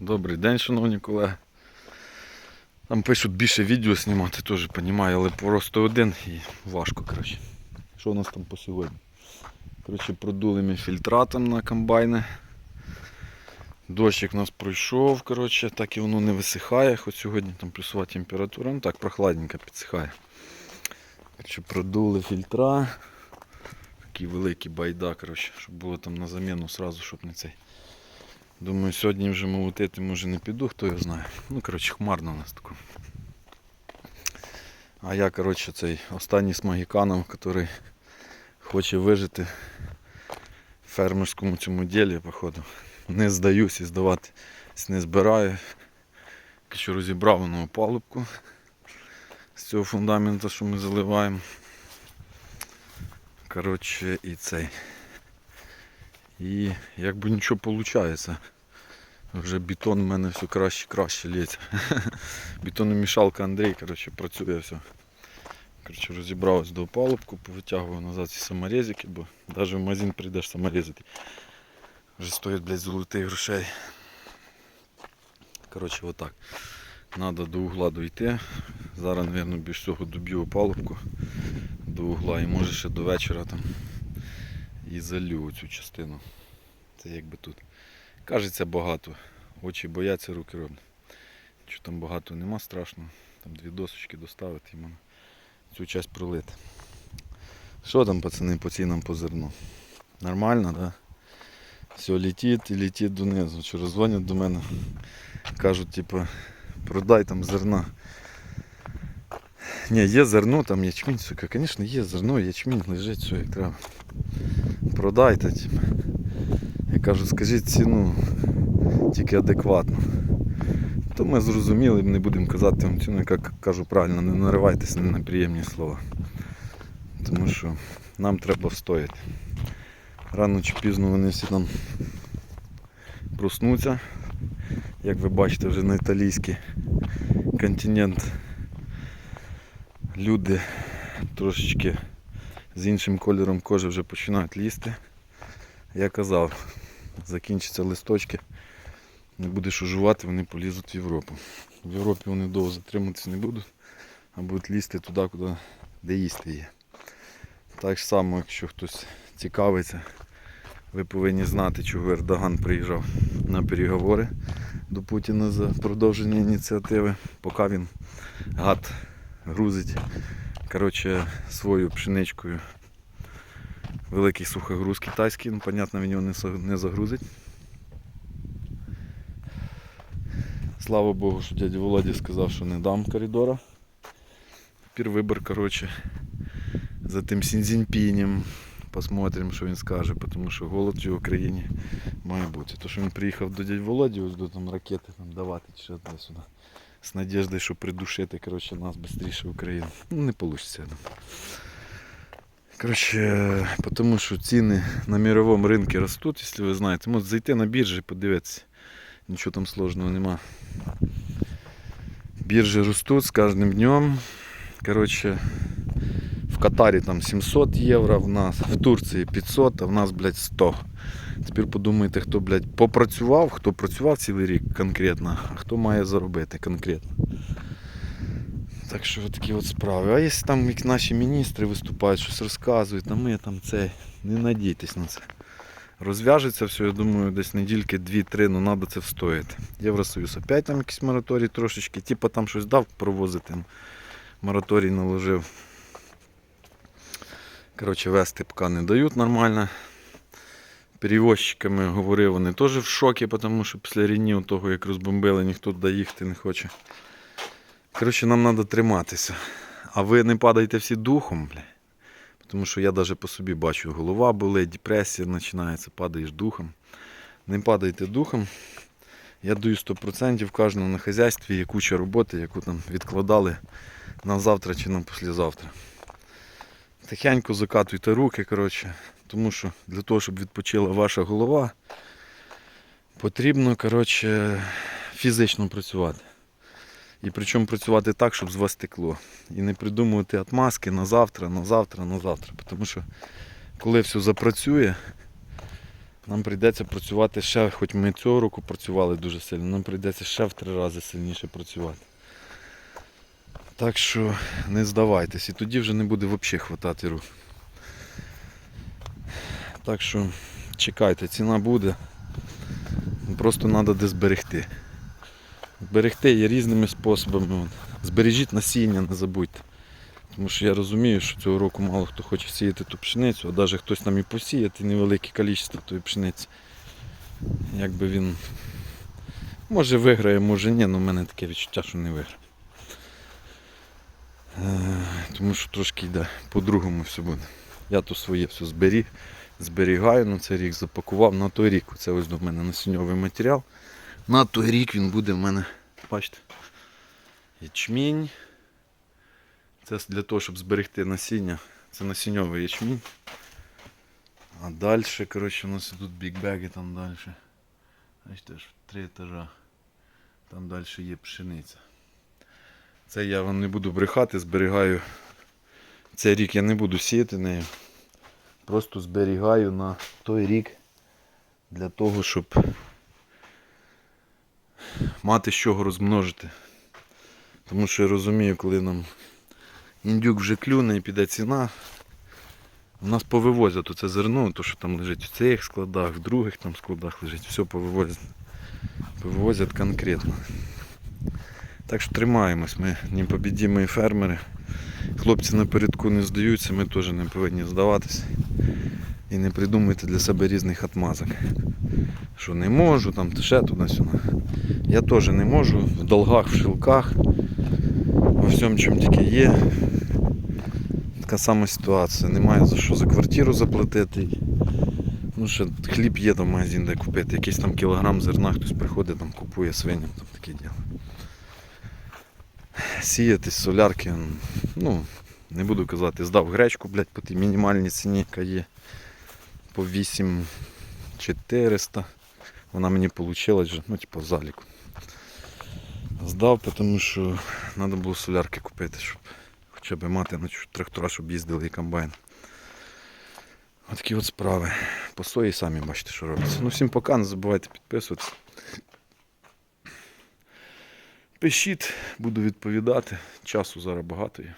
Добрий день, шановні колеги. Там пишуть більше відео знімати, теж розумію, але просто один і важко, коротше. Що у нас там по сьогодні? Коротше, продули ми фільтратом на комбайни. Дощик у нас пройшов, коротше, так і воно не висихає, хоч сьогодні там плюсова температура, ну так прохладненько підсихає. Коротше, продули фільтра. Такий великий байда, коротше, щоб було там на заміну сразу, щоб не цей. Думаю, сьогодні вже молотити може не піду, хто його знає. Ну, коротше, хмарно у нас тако. А я, коротше, цей останній з магіканом, який хоче вижити в фермерському цьому ділі, походу. Не здаюсь і здавати не збираю. Що розібрав воно опалубку з цього фундаменту, що ми заливаємо. Коротше, і цей. І якби нічого виходить. Вже бетон в мене все краще краще лється. Бетономішалка Андрій коротше, працює все. Коротше, розібралась до опалубку, повитягував назад ці саморезики, бо навіть в магазин прийдеш саморезати. Вже стоять, блядь, золотих грошей. Коротше, отак. Надо до угла дойти. Зараз, мабуть, більш всього доб'ю опалубку до угла і може ще до вечора там і залю цю частину. Це якби тут. Кажеться багато. Очі бояться, руки роблять. Що там багато нема страшного. Там дві досочки доставити і цю часть пролити. Що там, пацани, по цінам по зерну? Нормально, так? Да? Все летить і летить донизу. Вчора дзвонять до мене, кажуть, типу, продай там зерна. Ні, є зерно, там ячмінь, сука, звісно, є зерно, ячмінь лежить, все як треба. Продайте. Я кажу, скажіть ціну тільки адекватно. То ми зрозуміли, не будемо казати вам ціну, як кажу правильно, не наривайтеся на неприємні слова. Тому що нам треба встояти. Рано чи пізно вони всі там проснуться. Як ви бачите, вже на італійський континент люди трошечки з іншим кольором кожи вже починають лізти. Я казав, закінчаться листочки, не будеш уживати, вони полізуть в Європу. В Європі вони довго затриматися не будуть, а будуть лізти туди, куди, де їсти є. Так само, якщо хтось цікавиться, ви повинні знати, чого Ердоган приїжджав на переговори до Путіна за продовження ініціативи, поки він гад грузить коротше, свою пшеничкою великий сухогруз китайський, ну, понятно, він його не загрузить. Слава Богу, що дядя Володі сказав, що не дам коридора. Тепер вибір, коротше, за тим Сінзіньпінем. Посмотрим, що він скаже, тому що голод в Україні має бути. То, що він приїхав до дядь Володі, ось до там ракети там, давати чи туди-сюди. З надіждою, що придушити коротше, нас швидше в Україну. Ну, не вийде. Коротше, тому що ціни на мировому ринку ростуть, якщо ви знаєте. Можете зайти на біржі подивитися. Нічого там сложного нема. Біржі ростуть з кожним днем. Коротше, в Катарі там 700 євро, в нас в Турції 500, а в нас, блядь, 100. Тепер подумайте, хто, блядь, попрацював, хто працював цілий рік конкретно, а хто має заробити конкретно. Так що такі от справи. А якщо там як наші міністри виступають, щось розказують, а ми там це, не надійтесь на це. Розв'яжеться все, я думаю, десь недільки 2-3, ну треба це встояти. Євросоюз опять там якийсь мораторій трошечки, типу там щось дав провозити, мораторій наложив. Коротше, вести поки не дають нормально. Перевозчиками говорив, вони теж в шокі, тому що після рінів того, як розбомбили, ніхто туди їхати не хоче. Коротше, нам треба триматися. А ви не падайте всі духом, бля. Тому що я навіть по собі бачу, голова болить, депресія починається, падаєш духом. Не падайте духом. Я даю 100% кожному на хазяйстві є куча роботи, яку там відкладали на завтра чи на післязавтра. Тихенько закатуйте руки, коротше, тому що для того, щоб відпочила ваша голова, потрібно коротше, фізично працювати. І причому працювати так, щоб з вас текло. І не придумувати отмазки на завтра, на завтра, на завтра. Тому що коли все запрацює, Нам прийдеться працювати ще, хоч ми цього року працювали дуже сильно, нам прийдеться ще в три рази сильніше працювати. Так що не здавайтесь, і тоді вже не буде взагалі хватати рук. Так що чекайте, ціна буде. Просто треба де зберегти. Зберегти є різними способами. Збережіть насіння, не забудьте. Тому що я розумію, що цього року мало хто хоче сіяти ту пшеницю, а навіть хтось там і посіяти невелике кількість тої пшениці. Якби він може виграє, може ні, але в мене таке відчуття, що не виграє. Е, Тому що трошки йде по-другому все буде. Я то своє все зберіг, зберігаю на цей рік, запакував на той рік. Це ось до мене насінньовий матеріал. На той рік він буде в мене, бачите, ячмінь. Це для того, щоб зберегти насіння. Це насінньовий ячмінь. А далі, коротше, у нас тут бікбеги там далі. Бачите, три етажа. Там далі є пшениця. Це я вам не буду брехати, зберігаю. Цей рік я не буду сіяти нею. Просто зберігаю на той рік для того, щоб мати з чого розмножити. Тому що я розумію, коли нам індюк вже клюне і піде ціна. У нас повивозять оце зерно, то що там лежить в цих складах, в других там складах лежить, все повивозять. Повивозять конкретно. Так що тримаємось, ми непобідімі фермери. Хлопці напередку не здаються, ми теж не повинні здаватися. І не придумуйте для себе різних отмазок. Що не можу, там ще туди-сюди. Я теж не можу в долгах, в шилках, во всьому, чим тільки є. Така сама ситуація. Немає за що за квартиру заплатити. Ну, ще хліб є там магазин, де купити. Якийсь там кілограм зерна, хтось приходить, там купує свиням, там таке діло. Сіяти з солярки, ну, не буду казати, здав гречку, блядь, по тій мінімальній ціні, яка є. По 8400. Вона мені вийшла ну, типу, в заліку. Здав, тому що треба було солярки купити, щоб хоча б мати на трактора, щоб їздили і комбайн. Отакі от справи. По сої самі бачите, що робиться. Ну всім пока, не забувайте підписуватися. Пишіть, буду відповідати. Часу зараз багато є.